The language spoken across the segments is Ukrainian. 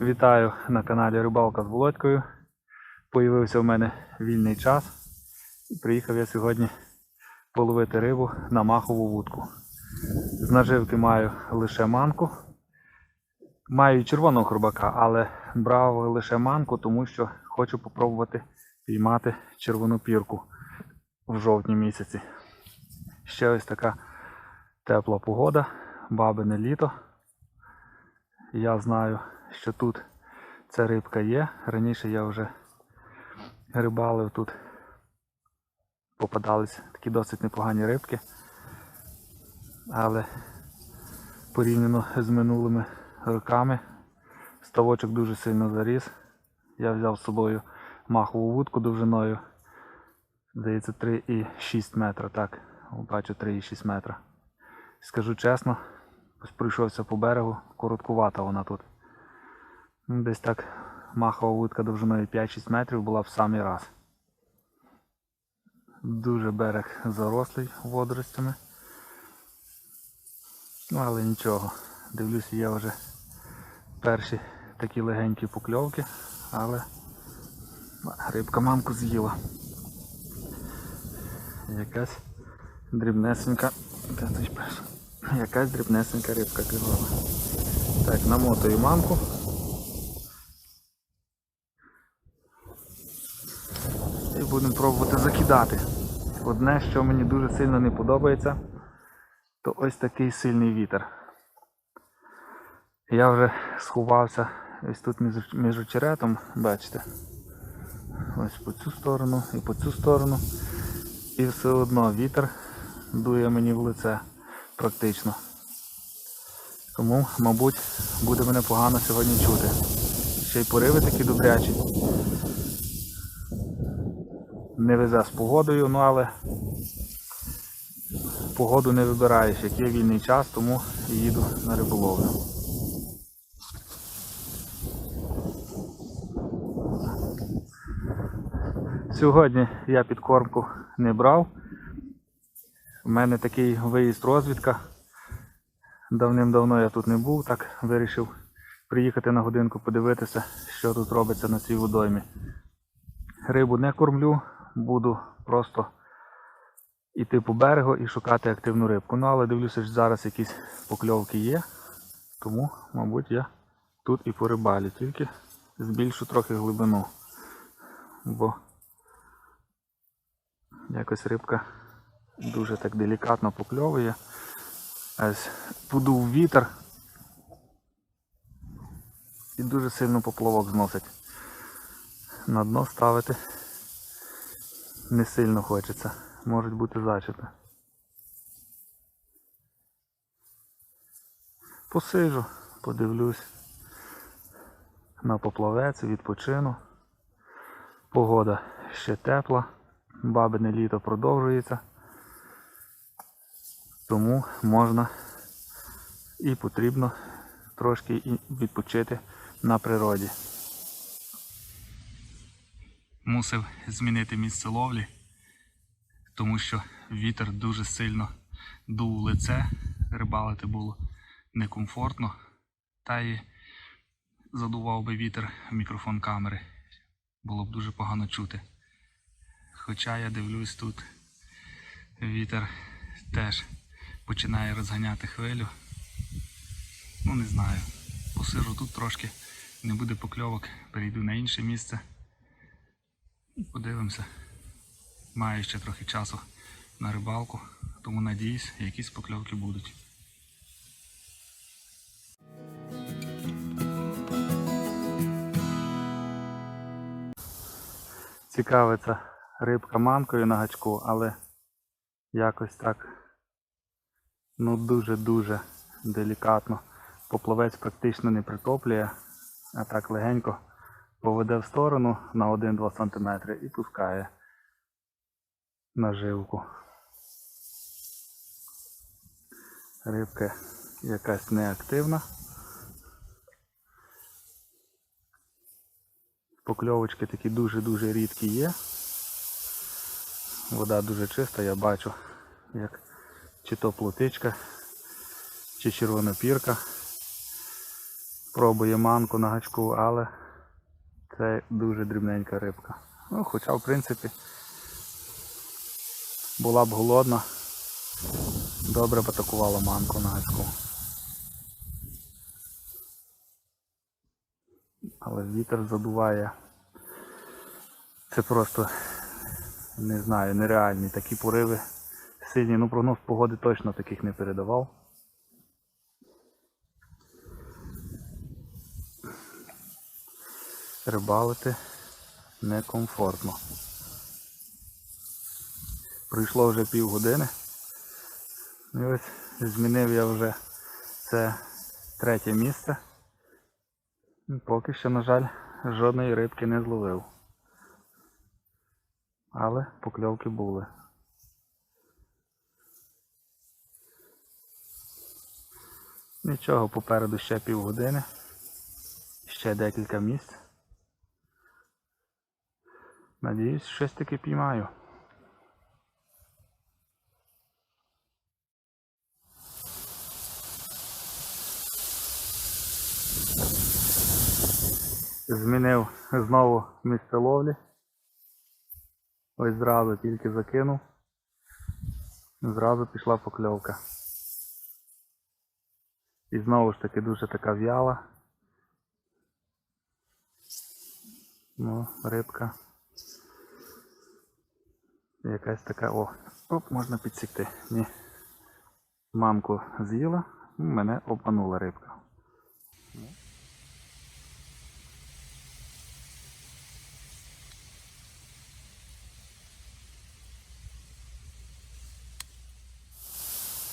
Вітаю на каналі Рибалка з Володькою. Появився в мене вільний час. Приїхав я сьогодні половити рибу на махову вудку. З наживки маю лише манку. Маю і червоного хробака, але брав лише манку, тому що хочу попробувати піймати червону пірку в жовтні місяці. Ще ось така тепла погода, бабине літо. Я знаю, що тут ця рибка є. Раніше я вже рибалив тут. Попадались такі досить непогані рибки. Але порівняно з минулими роками ставочок дуже сильно заріс. Я взяв з собою махову вудку довжиною. Здається, 3,6 метра, так. Бачу 3,6 метра. Скажу чесно, ось пройшовся по берегу, короткувата вона тут. Ну, Десь так махова вудка довжиною 5-6 метрів була в самий раз. Дуже берег зарослий водоростями. Ну, але нічого. Дивлюся, є вже перші такі легенькі покльовки, але рибка мамку з'їла. Якась дрібнесенька. Якась дрібнесенька рибка клювала. Так, намотую мамку. Будемо пробувати закидати. Одне, що мені дуже сильно не подобається, то ось такий сильний вітер. Я вже сховався ось тут між, між очеретом, бачите. Ось по цю сторону і по цю сторону. І все одно вітер дує мені в лице практично. Тому, мабуть, буде мене погано сьогодні чути. Ще й пориви такі добрячі. Не везе з погодою, ну але погоду не вибираєш, як є вільний час, тому їду на риболовлю. Сьогодні я підкормку не брав. У мене такий виїзд розвідка. Давним-давно я тут не був, так вирішив приїхати на годинку подивитися, що тут робиться на цій водоймі. Рибу не кормлю, буду просто йти по берегу і шукати активну рибку. Ну але дивлюся, що зараз якісь покльовки є, тому, мабуть, я тут і порибалю, тільки збільшу трохи глибину. Бо якось рибка дуже так делікатно покльовує. Ось подув вітер і дуже сильно поплавок зносить. На дно ставити не сильно хочеться. Можуть бути зачепи. Посижу, подивлюсь на поплавець, відпочину. Погода ще тепла, бабине літо продовжується. Тому можна і потрібно трошки відпочити на природі. Мусив змінити місце ловлі, тому що вітер дуже сильно дув у лице, рибалити було некомфортно, та й задував би вітер в мікрофон камери. Було б дуже погано чути. Хоча я дивлюсь тут, вітер теж починає розганяти хвилю. Ну не знаю. Посижу тут трошки, не буде покльовок, перейду на інше місце. Подивимося. Маю ще трохи часу на рибалку, тому надіюсь, якісь покльовки будуть. Цікавиться рибка мамкою на гачку, але якось так ну дуже-дуже делікатно. Поплавець практично не притоплює, а так легенько поведе в сторону на 1-2 см і пускає наживку. Рибка якась неактивна. Покльовочки такі дуже-дуже рідкі є. Вода дуже чиста, я бачу, як чи то плотичка, чи червона пірка. Пробує манку на гачку, але це дуже дрібненька рибка. Ну, хоча, в принципі, була б голодна, добре б атакувала манку на гачку. Але вітер задуває. Це просто не знаю, нереальні такі пориви сильні. Ну прогноз погоди точно таких не передавав. Рибалити некомфортно. Пройшло вже півгодини. І ось змінив я вже це третє місце. Поки що, на жаль, жодної рибки не зловив. Але покльовки були. Нічого, попереду ще півгодини. Ще декілька місць. Надіюсь, щось таки піймаю. Змінив знову місце ловлі. Ось зразу тільки закинув. Зразу пішла покльовка. І знову ж таки дуже така в'яла. Ну, рибка. Якась така, о, оп, можна підсікти. Ні. Мамку з'їла, мене обманула рибка.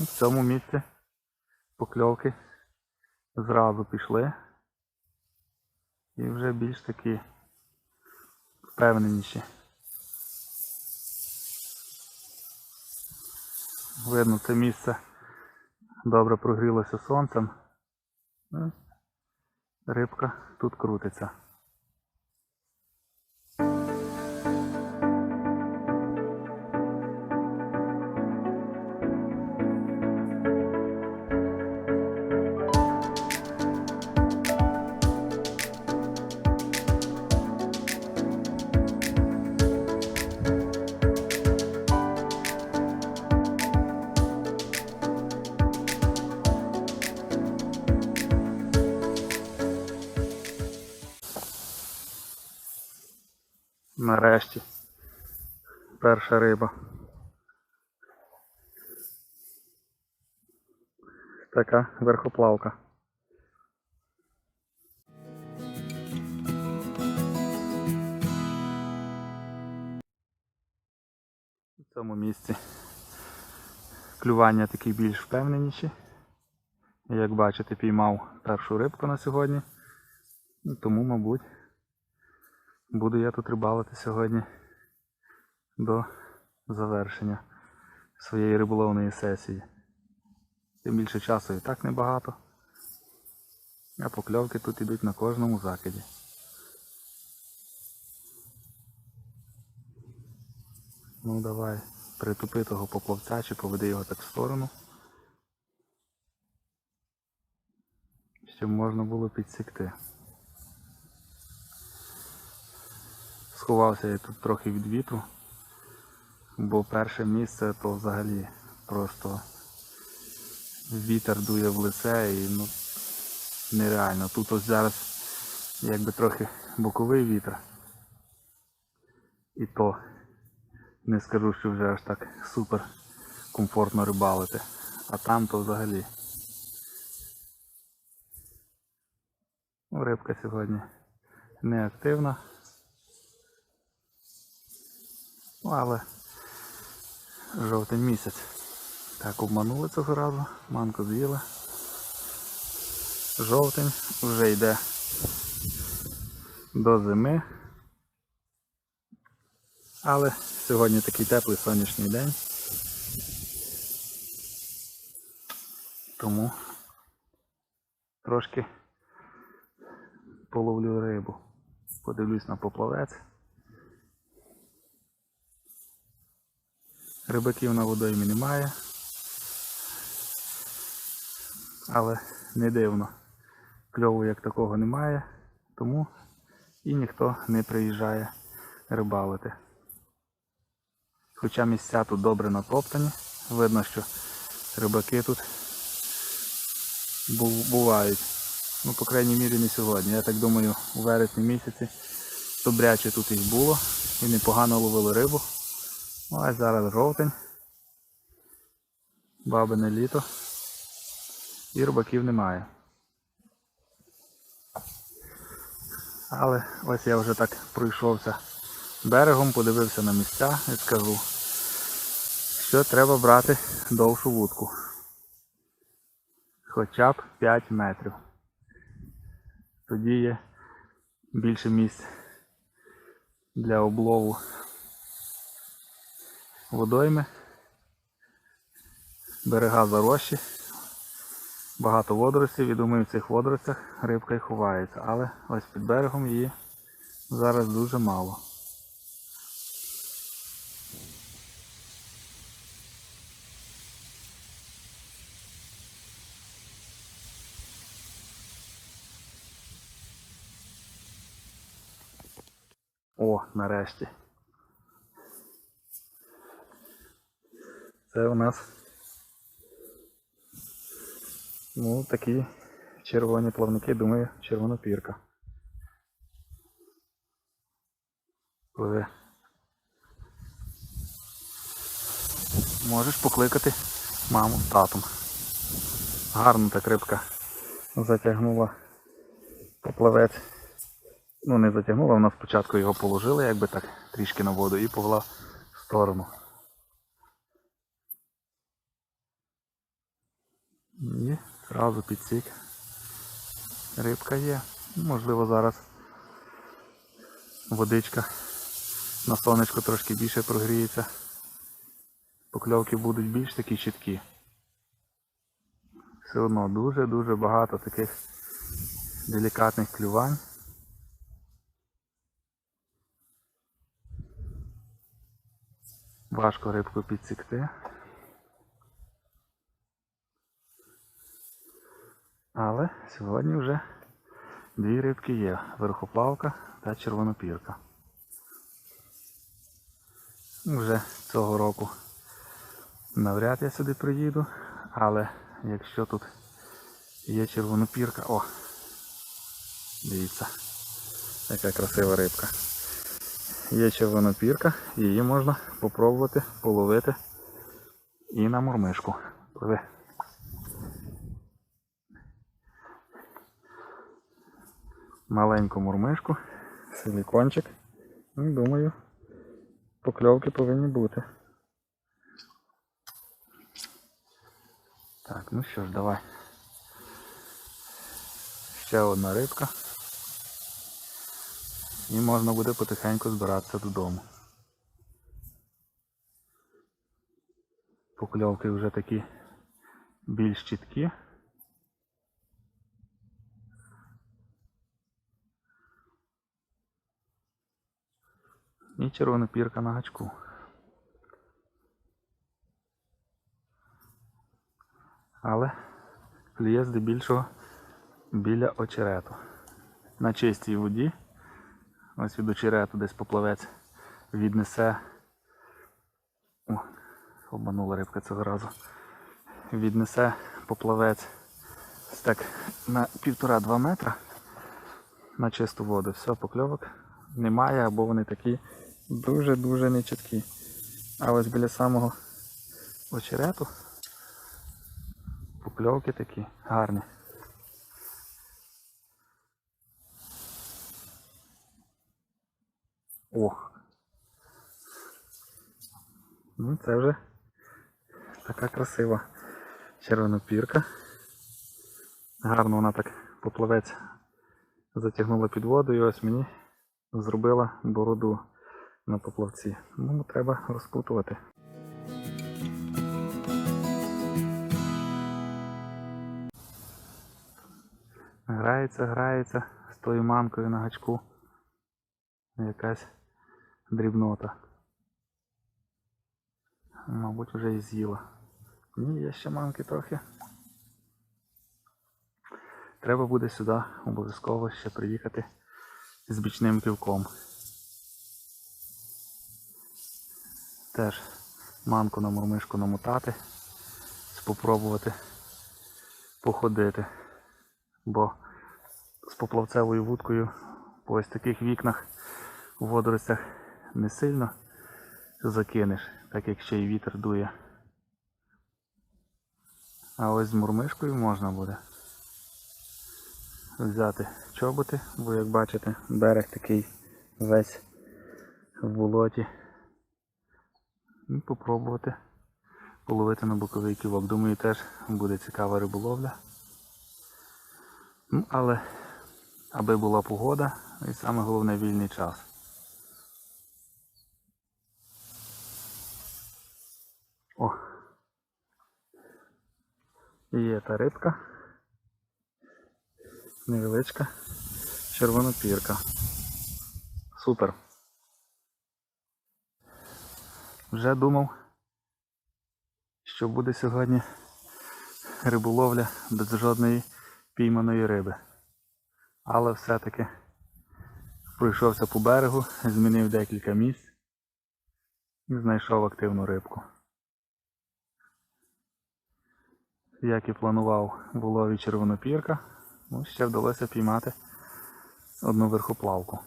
В цьому місці покльовки зразу пішли. І вже більш такі впевненіші. Видно, це місце добре прогрілося сонцем. Рибка тут крутиться. Нарешті. Перша риба. Така верхоплавка. В цьому місці клювання такі більш впевненіші. Як бачите, піймав першу рибку на сьогодні. Тому, мабуть, Буду я тут рибалити сьогодні до завершення своєї риболовної сесії. Тим більше часу і так небагато. А покльовки тут ідуть на кожному закиді. Ну давай, притупи того поплавця чи поведи його так в сторону. Щоб можна було підсікти. Сховався я тут трохи від вітру, бо перше місце то взагалі просто вітер дує в лице і ну нереально. Тут ось зараз якби трохи боковий вітер. І то не скажу, що вже аж так супер комфортно рибалити. А там то взагалі. Рибка сьогодні не Ну, але жовтень місяць. Так, обманули цього разу, манку з'їла. Жовтень вже йде до зими. Але сьогодні такий теплий сонячний день. Тому трошки половлю рибу. Подивлюсь на поплавець. Рибаків на водоймі немає. Але не дивно, кльову як такого немає, тому і ніхто не приїжджає рибалити. Хоча місця тут добре натоптані, видно, що рибаки тут бувають. Ну, по крайній мірі не сьогодні. Я так думаю, у вересні місяці добряче тут їх було і непогано ловили рибу. Ну, а зараз жовтень, бабине літо і рибаків немає. Але ось я вже так пройшовся берегом, подивився на місця і скажу, що треба брати довшу вудку. Хоча б 5 метрів. Тоді є більше місць для облову водойми. Берега зарощі, багато водоростей, і думаю, в цих водоростях рибка й ховається, але ось під берегом її зараз дуже мало. О, нарешті. Це у нас ну, такі червоні плавники, думаю, червонопірка. Пливе. Можеш покликати маму з татом. Гарно так рибка затягнула поплавець. Ну не затягнула, вона спочатку його положила, якби так, трішки на воду і повела в сторону. І одразу підсік. Рибка є. Можливо зараз водичка на сонечку трошки більше прогріється. Покльовки будуть більш такі чіткі. Все одно дуже-дуже багато таких делікатних клювань. Важко рибку підсікти. Але сьогодні вже дві рибки є. Верхоплавка та червонопірка. Вже цього року навряд я сюди приїду, але якщо тут є червонопірка... О! Дивіться, яка красива рибка. Є червонопірка, її можна попробувати половити і на мурмишку. Пливи. Маленьку мурмишку, силікончик. Ну, думаю, покльовки повинні бути. Так, ну що ж, давай. Ще одна рибка. І можна буде потихеньку збиратися додому. Покльовки вже такі більш чіткі. І червона пірка на гачку. Але клює здебільшого біля очерету. На чистій воді. Ось від очерету десь поплавець віднесе. О, обманула рибка цього разу. Віднесе поплавець так на півтора-два метра на чисту воду. Все, покльовок немає, або вони такі дуже-дуже нечіткі. А ось біля самого очерету покльовки такі гарні. О! Ну це вже така красива червонопірка. Гарно вона так поплавець затягнула під воду і ось мені зробила бороду на поплавці. Ну, треба розпутувати. Грається, грається з тою манкою на гачку. Якась дрібнота. Мабуть, вже і з'їла. Ні, є ще манки трохи. треба буде сюди обов'язково ще приїхати з бічним ківком. Теж манку на мурмишку намотати, спробувати походити. Бо з поплавцевою вудкою по ось таких вікнах у водоростях не сильно закинеш, так як ще й вітер дує. А ось з мурмишкою можна буде взяти чоботи, бо як бачите, берег такий весь в болоті. І попробувати половити на боковий ківок. Думаю, теж буде цікава риболовля. Ну, але аби була погода і саме головне вільний час. О! Є та рибка. Невеличка червонопірка. Супер. Вже думав, що буде сьогодні риболовля без жодної пійманої риби. Але все-таки пройшовся по берегу, змінив декілька місць і знайшов активну рибку. Як і планував в улові червонопірка, ну, ще вдалося піймати одну верхоплавку.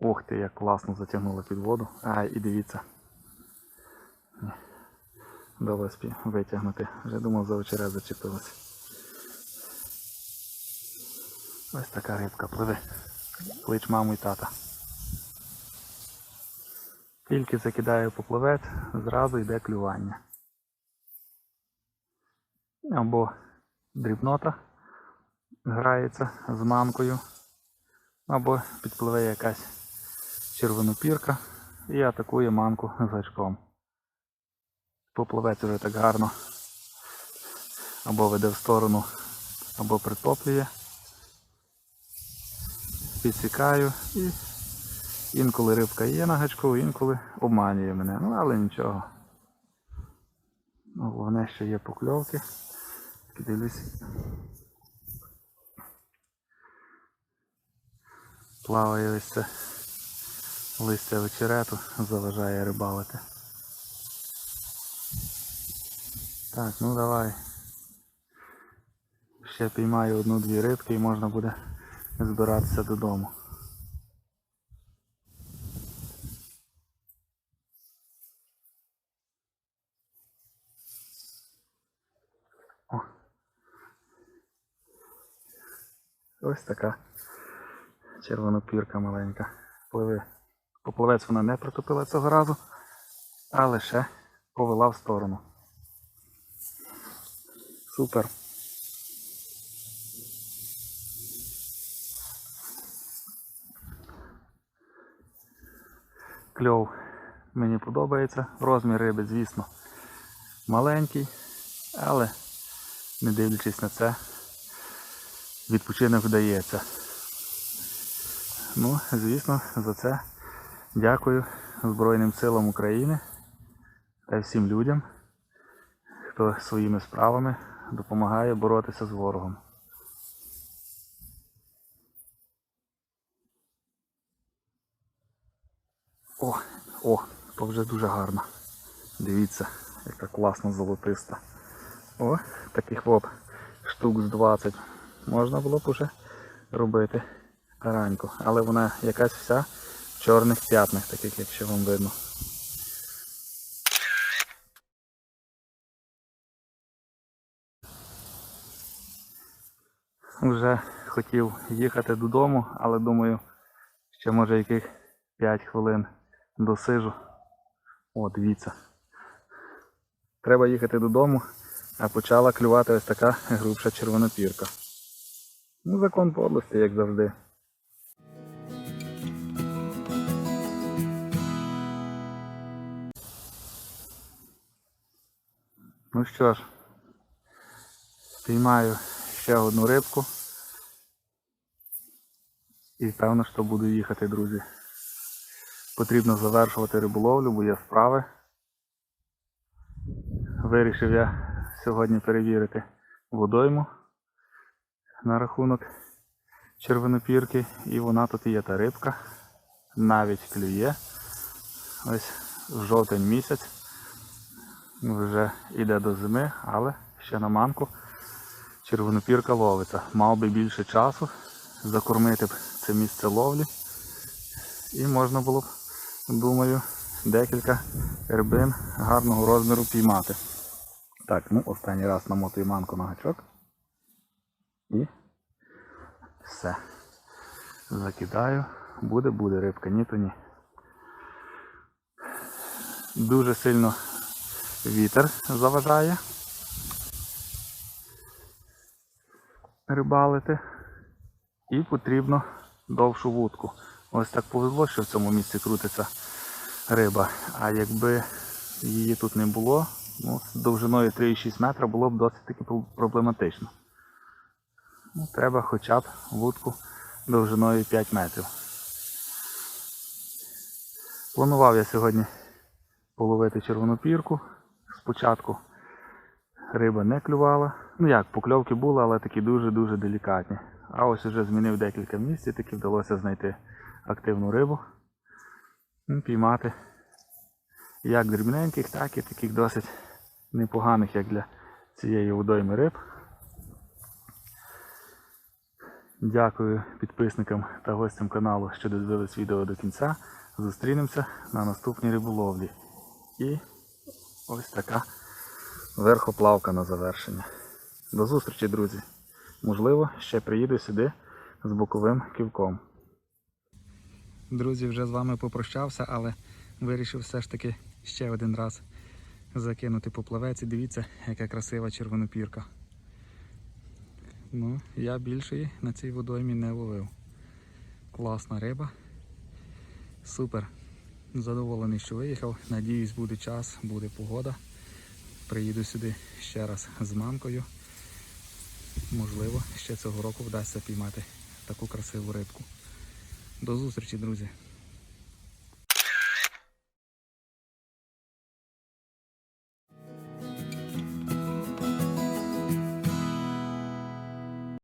Ох ти, як класно затягнуло під воду. А, і дивіться. Пі- витягнути. Вже думав за очерет зачепилась. Ось така рибка пливе. Клич маму і тата. Тільки закидаю поплавець, зразу йде клювання. Або дрібнота грається з манкою, або підпливе якась червонопірка і атакує манку гачком. Поплавець вже так гарно або веде в сторону, або притоплює. Підсікаю і інколи рибка є на гачку, інколи обманює мене. Ну але нічого. Ну, Головне, що є покльовки. Дивлюсь. Плаває ось це листя вечерету, заважає рибалити. Так, ну давай. Ще піймаю одну-дві рибки і можна буде збиратися додому. О. Ось така червонопірка маленька. Пливе. Поплавець вона не притопила цього разу, а лише повела в сторону. Супер. Кльов мені подобається. Розмір риби, звісно, маленький, але не дивлячись на це, відпочинок вдається. Ну, звісно, за це дякую Збройним силам України та всім людям, хто своїми справами допомагає боротися з ворогом. О, о, то вже дуже гарно. Дивіться, яка класна золотиста. О, таких от штук з 20 можна було б уже робити тараньку. Але вона якась вся чорних п'ятнах, таких якщо вам видно. Вже хотів їхати додому, але думаю, ще може яких 5 хвилин досижу. О, дивіться. Треба їхати додому, а почала клювати ось така грубша червонопірка. Ну, закон подлості, як завжди. Ну що ж, спіймаю ще одну рибку. І певно, що буду їхати, друзі. Потрібно завершувати риболовлю, бо є справи. Вирішив я сьогодні перевірити водойму на рахунок червонопірки. І вона тут є та рибка. Навіть клює. Ось в жовтень місяць. Вже йде до зими, але ще на манку червонопірка ловиться. Мав би більше часу закормити б це місце ловлі. І можна було б, думаю, декілька рибин гарного розміру піймати. Так, ну останній раз намотую манку на гачок. І все. Закидаю. Буде, буде рибка, ні то ні. Дуже сильно вітер заважає рибалити. І потрібно довшу вудку. Ось так повезло, що в цьому місці крутиться риба. А якби її тут не було, ну, з довжиною 3,6 метра було б досить таки проблематично. Ну, треба хоча б вудку довжиною 5 метрів. Планував я сьогодні половити червону пірку. Спочатку риба не клювала. Ну як, покльовки були, але такі дуже-дуже делікатні. А ось уже змінив декілька місць і таки вдалося знайти активну рибу. Піймати як дрібненьких, так і таких досить непоганих, як для цієї водойми риб. Дякую підписникам та гостям каналу, що додивились відео до кінця. Зустрінемося на наступній риболовлі. І ось така верхоплавка на завершення. До зустрічі, друзі! Можливо, ще приїду сюди з боковим ківком. Друзі, вже з вами попрощався, але вирішив все ж таки ще один раз закинути поплавець і дивіться, яка красива червонопірка. Ну, я більшої на цій водоймі не ловив. Класна риба. Супер. Задоволений, що виїхав. Надіюсь, буде час, буде погода. Приїду сюди ще раз з мамкою. Можливо, ще цього року вдасться піймати таку красиву рибку. До зустрічі, друзі!